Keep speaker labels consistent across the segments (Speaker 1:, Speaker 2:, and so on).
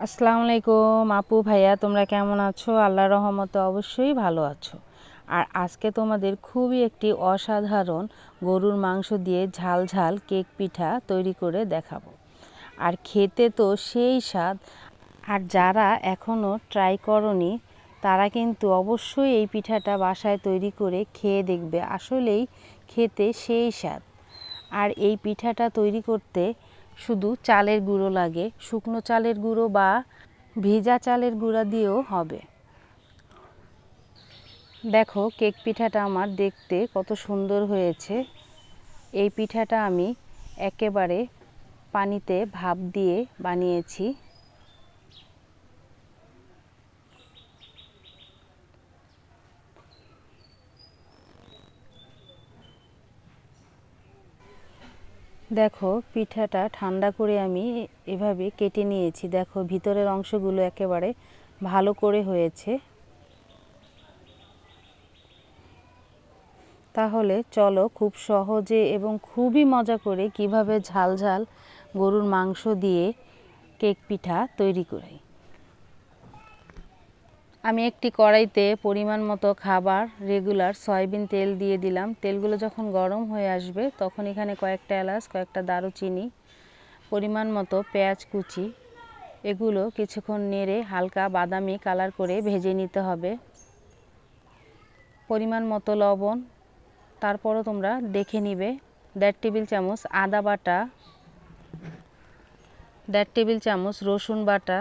Speaker 1: আসসালামু আলাইকুম আপু, ভাইয়া, তোমরা কেমন আছো? আল্লাহ রহমতে অবশ্যই ভালো আছো। আর আজকে তোমাদের খুবই একটি অসাধারণ গরুর মাংস দিয়ে ঝাল ঝাল কেক পিঠা তৈরি করে দেখাবো। আর খেতে তো সেই স্বাদ। আর যারা এখনও ট্রাই করনি, তারা কিন্তু অবশ্যই এই পিঠাটা বাসায় তৈরি করে খেয়ে দেখবে। আসলেই খেতে সেই স্বাদ। আর এই পিঠাটা তৈরি করতে শুধু চালের গুঁড়ো লাগে, শুকনো চালের গুঁড়ো বা ভিজা চালের গুঁড়া দিয়েও হবে। দেখো, কেক পিঠাটা আমার দেখতে কত সুন্দর হয়েছে। এই পিঠাটা আমি একেবারে পানিতে ভাপ দিয়ে বানিয়েছি। দেখো, পিঠাটা ঠান্ডা করে আমি এভাবে কেটে নিয়েছি। দেখো, ভিতরের অংশগুলো একেবারে ভালো করে হয়েছে। তাহলে চলো খুব সহজে এবং খুবই মজা করে কীভাবে ঝাল ঝাল গরুর মাংস দিয়ে কেক পিঠা তৈরি করি আমি একটি কড়াইতে পরিমাণ মতো খাবার রেগুলার সয়াবিন তেল দিয়ে দিলাম। তেলগুলো যখন গরম হয়ে আসবে, তখন এখানে কয়েকটা এলাচ, কয়েকটা দারুচিনি, পরিমাণ মতো পেঁয়াজ কুচি, এগুলো কিছুক্ষণ নেড়ে হালকা বাদামি কালার করে ভেজে নিতে হবে। পরিমাণ মতো লবণ, তারপরও তোমরা দেখে নিবে। দেড় টেবিল চামচ আদা বাটা, দেড় টেবিল চামচ রসুন বাটা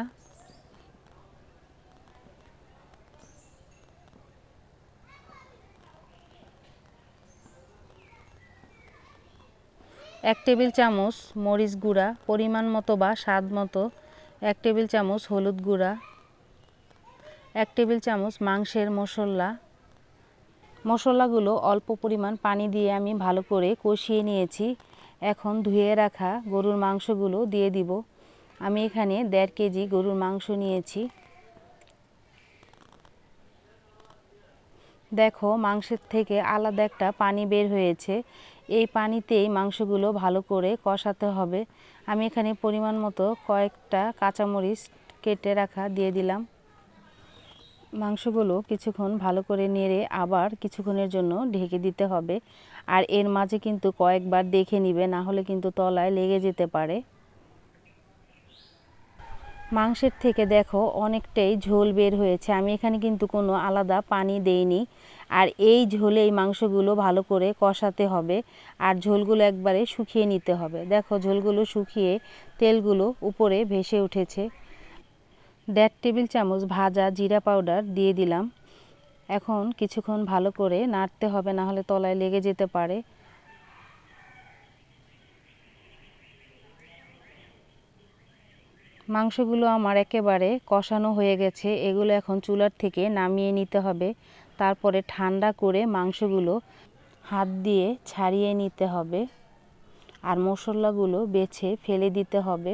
Speaker 1: এক টেবিল চামচ মরিচ গুঁড়া, পরিমাণ মতো বা স্বাদ মতো। এক টেবিল চামচ হলুদ গুঁড়া। এক টেবিল চামচ মাংসের মশলা। মশলাগুলো অল্প পরিমাণ পানি দিয়ে আমি ভালো করে কষিয়ে নিয়েছি। এখন ধুয়ে রাখা গরুর মাংসগুলো দিয়ে দিব। আমি এখানে দেড় কেজি গরুর মাংস নিয়েছি। দেখো, মাংসের থেকে আলাদা একটা পানি বের হয়েছে। এই পানিতেই মাংসগুলো ভালো করে কষাতে হবে। আমি এখানে পরিমাণ মতো কয়েকটা কাঁচামরিচ কেটে রাখা দিয়ে দিলাম। মাংসগুলো কিছুক্ষণ ভালো করে নেড়ে আবার কিছুক্ষণের জন্য ঢেকে দিতে হবে। আর এর মাঝে কিন্তু কয়েকবার দেখে নিবে, না হলে কিন্তু তলায় লেগে যেতে পারে। মাংসের থেকে দেখো অনেকটাই ঝোল বের হয়েছে। আমি এখানে কিন্তু কোনো আলাদা পানি দেইনি। আর এই ঝোলে এই মাংসগুলো ভালো করে কষাতে হবে আর ঝোলগুলো একবারে শুকিয়ে নিতে হবে। দেখো ঝোলগুলো শুকিয়ে তেলগুলো উপরে ভেসে উঠেছে। দেড় টেবিল চামচ ভাজা জিরা পাউডার দিয়ে দিলাম। এখন কিছুক্ষণ ভালো করে নাড়তে হবে না হলে তলায় লেগে যেতে পারে। মাংসগুলো আমার একেবারে কষানো হয়ে গেছে, এগুলো এখন চুলার থেকে নামিয়ে নিতে হবে। তারপরে ঠান্ডা করে মাংসগুলো হাত দিয়ে ছাড়িয়ে নিতে হবে আর মশলাগুলো বেছে ফেলে দিতে হবে।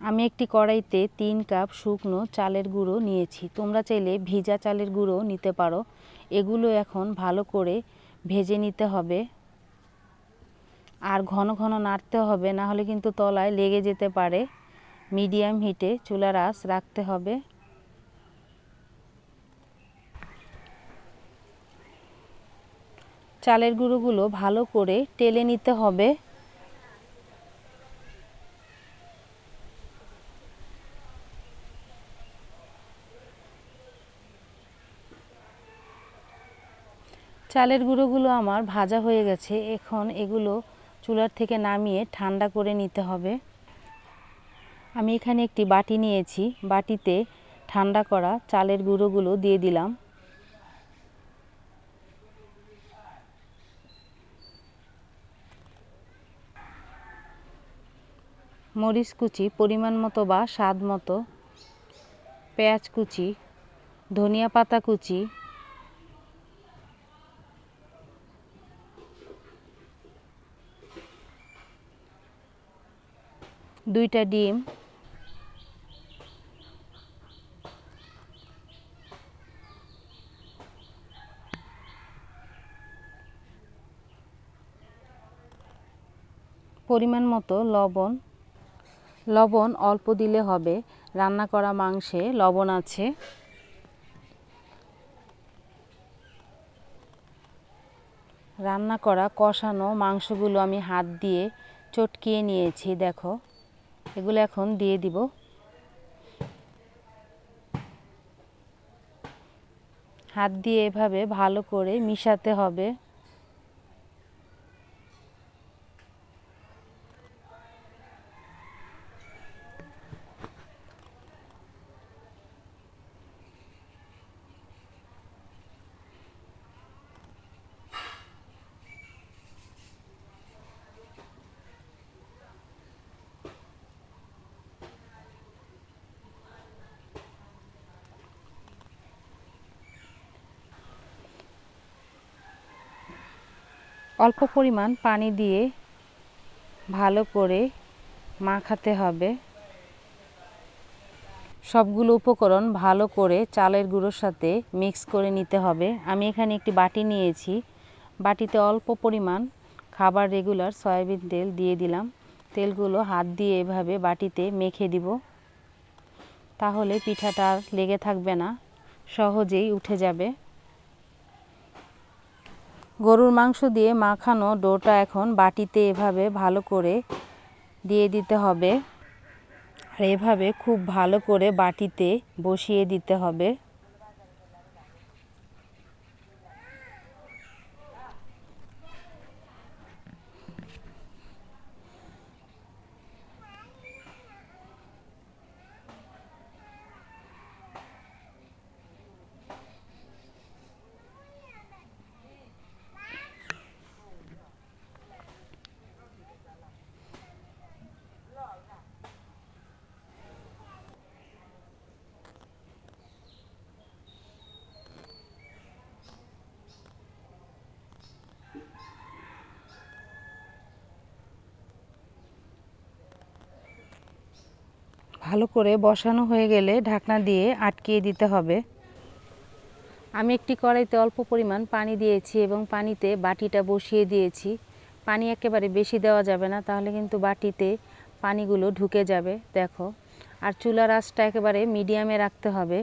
Speaker 1: আমি একটি কড়াইতে তিন কাপ শুকনো চালের গুঁড়ো নিয়েছি। তোমরা চাইলে ভিজা চালের গুঁড়ো নিতে পারো। এগুলো এখন ভালো করে ভেজে নিতে হবে। আর ঘন ঘন নাড়তে হবে, না হলে কিন্তু তলায় লেগে যেতে পারে। মিডিয়াম হিটে চুলার আঁচ রাখতে হবে। চালের গুঁড়োগুলো ভালো করে টেলে নিতে হবে। চালের গুঁড়োগুলো আমার ভাজা হয়ে গেছে, এখন এগুলো চুলার থেকে নামিয়ে ঠান্ডা করে নিতে হবে। আমি এখানে একটি বাটি নিয়েছি। বাটিতে ঠান্ডা করা চালের গুঁড়োগুলো দিয়ে দিলাম। মরিচ কুচি পরিমাণ মতো বা স্বাদ মতো, পেঁয়াজ কুচি, ধনিয়া পাতা কুচি দুইটা ডিম। পরিমাণ মতো লবণ। লবণ অল্প দিলে হবে। রান্না করা মাংসে লবণ আছে। রান্না করা কষানো মাংসগুলো আমি হাত দিয়ে চটকিয়ে নিয়েছি, দেখো। এগুলো এখন দিয়ে দিব। হাত দিয়ে এভাবে ভালো করে মিশাতে হবে। অল্প পরিমাণ পানি দিয়ে ভালো করে মাখাতে হবে। সবগুলো উপকরণ ভালো করে চালের গুঁড়োর সাথে মিক্স করে নিতে হবে। আমি এখানে একটি বাটি নিয়েছি। বাটিতে অল্প পরিমাণ খাবার রেগুলার সয়াবিন তেল দিয়ে দিলাম। তেলগুলো হাত দিয়ে এভাবে বাটিতে মেখে দিব। তাহলে পিঠাটা লেগে থাকবে না, সহজেই উঠে যাবে। গরুর মাংস দিয়ে মাখানো ডোটা এখন বাটিতে এভাবে ভালো করে দিয়ে দিতে হবে। আর এভাবে খুব ভালো করে বাটিতে বসিয়ে দিতে হবে। ভালো করে বসানো হয়ে গেলে ঢাকনা দিয়ে আটকিয়ে দিতে হবে। আমি একটি কড়াইতে অল্প পরিমাণ পানি দিয়েছি এবং পানিতে বাটিটা বসিয়ে দিয়েছি। পানি একেবারে বেশি দেওয়া যাবে না, তাহলে কিন্তু বাটিতে পানিগুলো ঢুকে যাবে, দেখো। আর চুলার আঁচটা একেবারে মিডিয়ামে রাখতে হবে।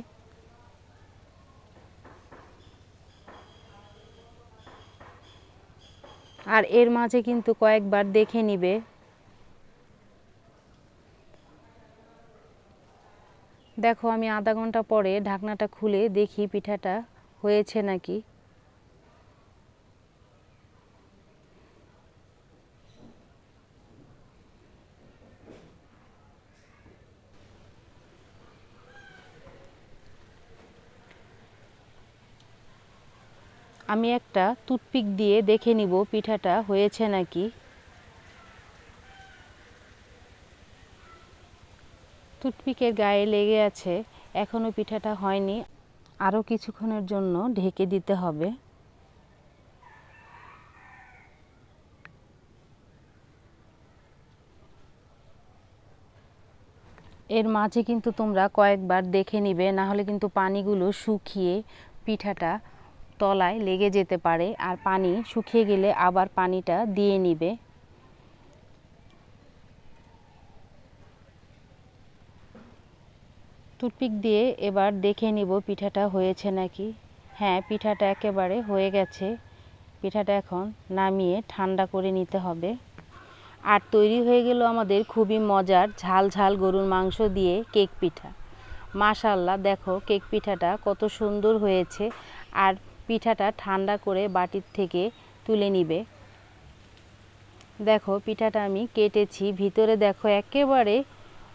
Speaker 1: আর এর মাঝে কিন্তু কয়েকবার দেখে নিবে। দেখো, আমি আধা ঘণ্টা পরে ঢাকনাটা খুলে দেখি পিঠাটা হয়েছে নাকি। আমি একটা টুথপিক দিয়ে দেখে নিব পিঠাটা হয়েছে নাকি। টুথপিকের গায়ে লেগে আছে এখনও পিঠাটা হয়নি। আরও কিছুক্ষণের জন্য ঢেকে দিতে হবে। এর মাঝে কিন্তু তোমরা কয়েকবার দেখে নিবে, না হলে কিন্তু পানিগুলো শুকিয়ে পিঠাটা তলায় লেগে যেতে পারে, আর পানি শুকিয়ে গেলে আবার পানিটা দিয়ে নিবে। টুথপিক দিয়ে এবার দেখে নিব পিঠাটা হয়েছে নাকি। হ্যাঁ পিঠাটা একেবারে হয়ে গেছে। পিঠাটা এখন নামিয়ে ঠান্ডা করে নিতে হবে। আর তৈরি হয়ে গেল আমাদের খুবই মজার ঝাল ঝাল গরুর মাংস দিয়ে কেক পিঠা। মাশাল্লাহ দেখো কেক পিঠাটা কত সুন্দর হয়েছে। আর পিঠাটা ঠান্ডা করে বাটির থেকে তুলে নিবে। দেখো পিঠাটা আমি কেটেছি। ভিতরে দেখো একেবারে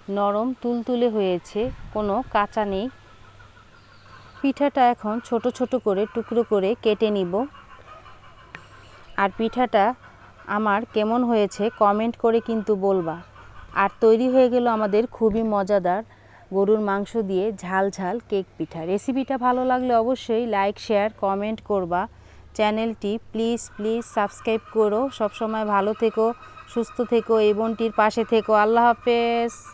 Speaker 1: নরম তুলতুলে হয়েছে, কোনো কাঁচা নেই। পিঠাটা এখন ছোট ছোট করে টুকরো করে কেটে নিব। আর পিঠাটা আমার কেমন হয়েছে কমেন্ট করে কিন্তু বলবা। আর তৈরি হয়ে গেল আমাদের খুবই মজাদার গরুর মাংস দিয়ে ঝাল ঝাল কেক পিঠা। রেসিপিটা ভালো লাগলে অবশ্যই লাইক, শেয়ার, কমেন্ট করবা। চ্যানেলটি প্লিজ প্লিজ সাবস্ক্রাইব করো। সবসময় ভালো থেকো, সুস্থ থেকো, এই বোনটির পাশে থেকো। আল্লাহ হাফেজ।